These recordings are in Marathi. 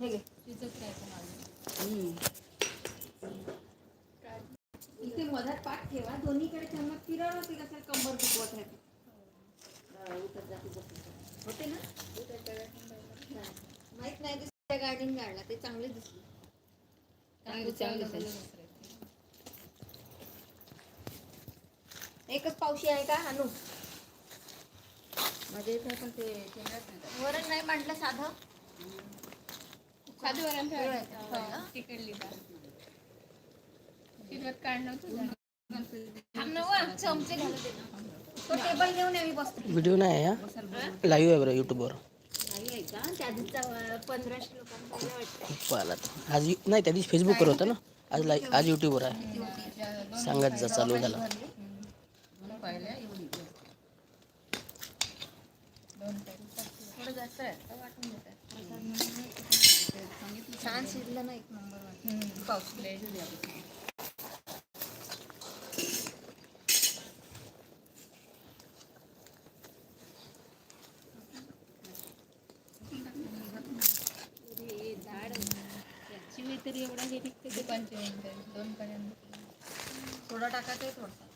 हे घे. शिजत. इथे मधात पाठ ठेवा. दोन्हीकडे चम्मच फिरवलं की कसं कंबर दुखवत राहते उतरत जाते. होते ना? माहीत नाही दुसऱ्या गार्डन काढला ते चांगले दिसले. चांगलं चांगलं. एकच पावशी आहे का आणू माझ्या इथे पण ते? वरण नाही मांडलं साधं? व्हिडिओ नाही आहे हा? लाईव्ह आहे बरं यूट्यूबवर खूप आज यू- नाही त्या दिवशी फेसबुकवर होतं ना? आज लाई आज यूट्यूबवर आहे. सांगत जा चालू झालं दोन पाहिल्या एवढी दोन पाहिजे थोडं जास्त आहे तर वाटून देत छान शिजलं ना एक नंबर. पाऊस तरी एवढा हे निघते ते पंचवीस दोन पर्यंत. थोडं टाकायचं थोडंसं.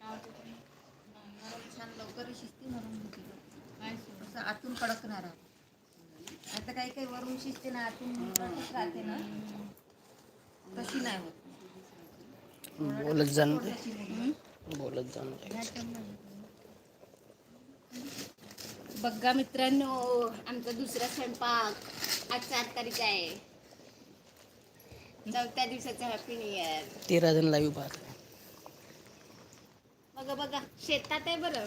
काय होतं छान लवकर शिजते म्हणून आतून कडकणार आहे. आता काही काही वरून शिजते ना आतून राहते ना. तशी नाही होत. बोलत जाणं. बोलत जाणं बघा मित्रांनो आमचा दुसरा स्वयंपाक आज सात तारीख आहे. चौथ्या दिवसाचा हॅपी न्यू इयर तेरा जण लाईव्ह पाहत बघा बघा. शेतात आहे बरं.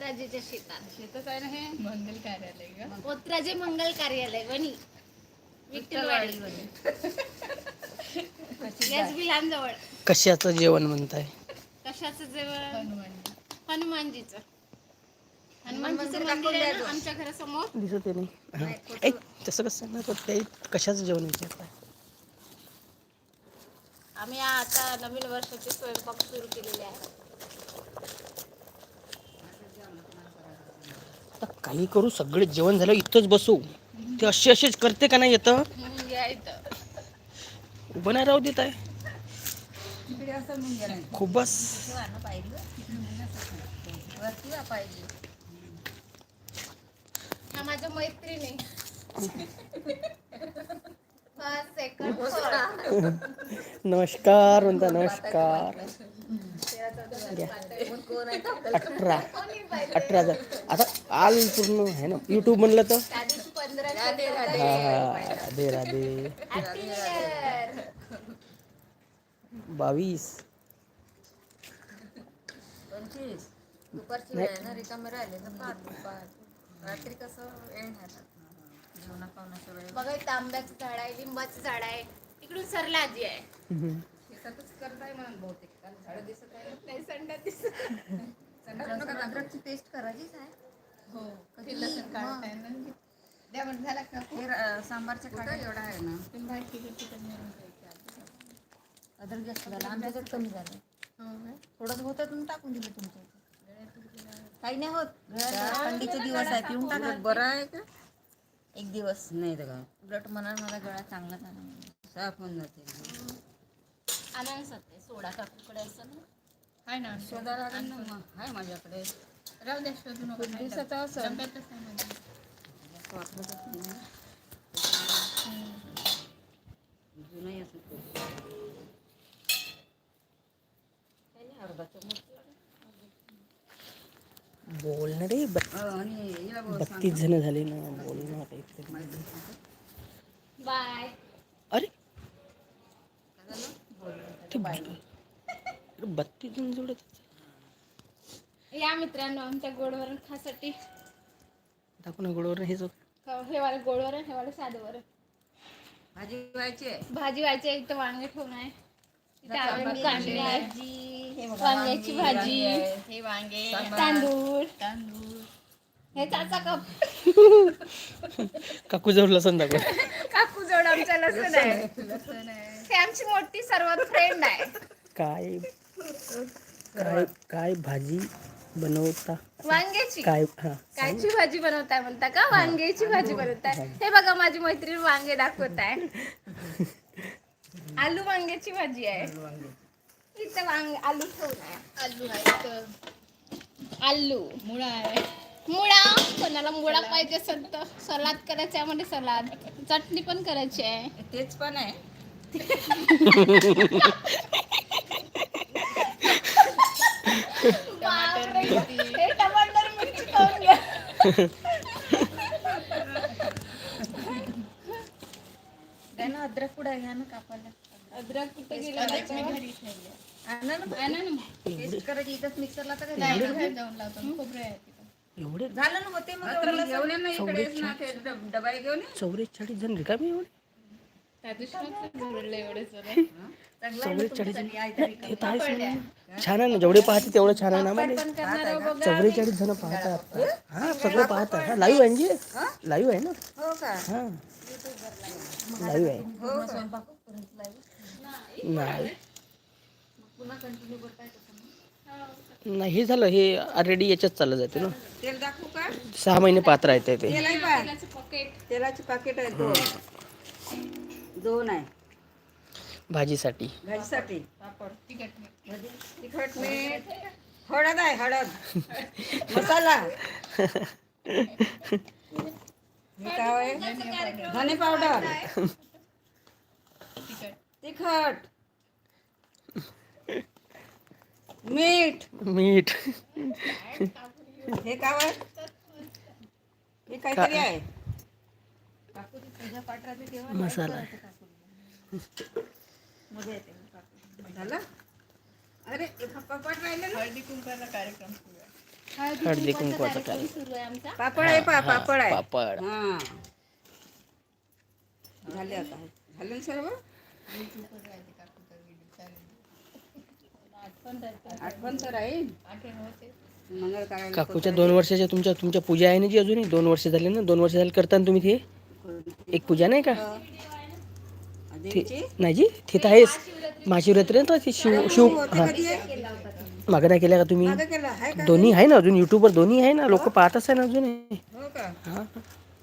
ए, पोत्राजेच्या शेतात. शेतच आहे ना हे? मंगल कार्यालय पोत्राजे मंगल कार्यालय वणी. विठ्ठलवाडी. याच बिलान जवळ कशाचं जेवण म्हणताय? कशाचं जेवण? हनुमान हनुमानजीचं. हनुमानजीचं मंदिर आहे ना आमच्या घरासमोर. दिसत आहे नाही. हां. तसं कसं सांगणार ते कशाचं जेवण विचारताय आम्ही आता नवीन वर्षाचे स्वयंपाक सुरू केलेले आहे. काही करू सगळे जेवण झालं इथंच बसू. ते असे असेच करते का नाही येतं उभं नाही राहू देत आहे. खूपच. हा माझ्या मैत्रिणी. नमस्कार म्हणता नमस्कार. अठरा. अठरा हजार. आता आल पूर्ण आहे ना. यूट्यूब म्हणलं तर? हा राधे राधे. बावीस. पंचवीस. दुपारची वेळ आहे ना रिकामे राहिले तर पाच दुपार. रात्री कसं. जेवणा बघा इथं आंब्याचं झाड आहे लिंबाचं झाड आहे. इकडून सरला आजी आहे. हम्म. शेतातच करताय म्हणून बहुतेक. कारण झाडं दिसत आहे. नाही संडा दिसत. अद्रकची पेस्ट करायचीच आहे हो ते लसूण काढताय ना द्या पण झाला का? हे र- सांबारच्या काढा एवढा आहे ना. करते. अद्रक जास्त झालं. आमच्याकडे कमी झालं. हो का? थोडंच होतं तुम्ही टाकून दिलं तुमच्या इथे. काही नाही होत. घरात थंडीचे दिवस आहे पिऊन टाका. बरं आहे का? एक दिवस. नाही तर का उलट म्हणा मला गळा चांगला झाला साफ होऊन जाते. अननस होते सोडा काकूकडे असं ना हाय ना शोधा लागेल ना मग आहे माझ्याकडे राहू द्या शोधू नका खूप दिवसाचं असं. डब्यातच आहे माझ्या. वापरतच नाही ना. असं काही नाही, अर्धा चमच बोलणं रे अं, आणि हिला बोल, सांग. बत्तीस जण झाले ना बोलणं काहीतरी बाय बत्तीस जण जोडत या मित्रांनो आमच्या गोडवरण खासाठी. दाखव ना गोडवर हेच होतं. हे वाला गोडवरण हे वाला साधं वरण भाजी व्हायची भाजी व्हायची आहे, इथं वांगे ठेवून आहे. वांग्याची भाजी. हे वांगे. तांदूळ. तांदूळ. हे चाचा कप. काकू जवळ लसन दाखव काकू जोड आमच्या लसूण आहे. लसूण आहे ते आमची मोठी सर्वात फ्रेंड आहे. काय? काय काय भाजी बनवता? वांग्याची. काय हा कायची भाजी बनवताय म्हणता का? वांग्याची भाजी बनवताय. हे बघा माझी मैत्रीण वांगे दाखवत आहे आलू वांग्याची भाजी आहे. इथं वांग आलू ठेवून आहे. आलू आहे आलू. मुळा आहे. मुळा. कोणाला मुळा पाहिजे असेल तर सलाद करायचं आहे म्हणजे सलाद. चटणी पण करायची आहे. तेच पण आहे. बापरे, हे टमाटर मिरची खाऊन घ्या. त्यांना अद्रक पुढे घ्या ना कापायला. अद्रक कुठे गेला? आणा ना. आणा ना. पेस्ट करायची इथंच मिक्सरला तर. नाही, जाऊन लावतो. खोबरं आहे. एवढे झालं ना होते मग एवढं घेऊन ये ना इकडेच ना ते डब- डबा घेऊन ये. चौवेचाळीस जण रिकामी एवढे? त्या दिवशी नव्हतं भरलं एवढे सगळं. चांगलं आहे ना चौवेचाळीस तुमचं आई तरी तर आहेच ना. छान आहे ना जेवढे पाहते तेवढं छान आहे ना आम्हाला. पण करणार आहो बघा. चौवेचाळीस जण पाहतात हा? सगळं पाहतात. हा लाईव्ह आहे ना? लाईव्ह आहे ना? हो का? हा. लाईव्ह आहे. हो लावू. नाही. पुन्हा कंटिन्यू करताय मग. नाही हे झालं हे ऑलरेडी याच्यात चाललं जाते ना. तेल दाखवू का? सहा महिने पात्र आहेत ते तेल आहे का तेलाचं पॉकेट तेलाचे पाकिट आहे दोन. दोन आहे. भाजीसाठी. भाजीसाठी. पापड तिखट मीठ. हळद आहे हळद. मसाला. हे काय आहे? धने पावडर तिखट तिखट मीठ. मीठ. हे काय आहे? हे काहीतरी आहे. मसाला झालं? अरे हे पाठ राहिले ना? हळदी कुंकवाचा कार्यक्रम सुरू आहे. हळदी कुंकवाचा कार्यक्रम सुरू आहे आमचा. पापड आहे पा पापड आहे. पापड. हा. झाले आता. झाले ना सर्व? आठवण तर आहे. मंगळ काकूच्या दोन वर्षाच्या तुमच्या तुमच्या पूजा आहे ना जी अजूनही? दोन वर्ष झाले ना? दोन वर्ष झाले करता ना तुम्ही ते? एक पूजा नाही का? नाही जी? ते तर आहेच. महाशिवरात्री ना ती शिव शिव हा. मागं नाही केल्या का तुम्ही? दोन्ही आहे ना अजून? युट्यूबवर दोन्ही आहे ना? लोक पाहतच आहे ना अजून. हो का? हा.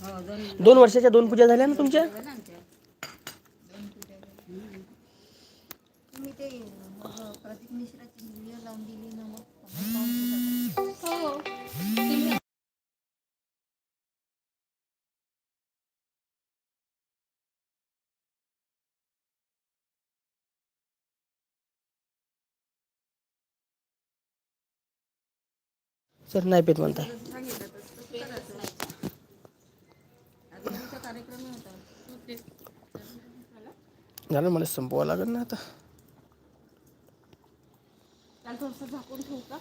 हो दोन दोन वर्षाच्या दोन पूजा झाल्या ना तुमच्या? सर नाही पेत म्हणता. कार्यक्रम झालं मला संपवावं लागेल ना आता. थोडंसं झाकून ठेवू का?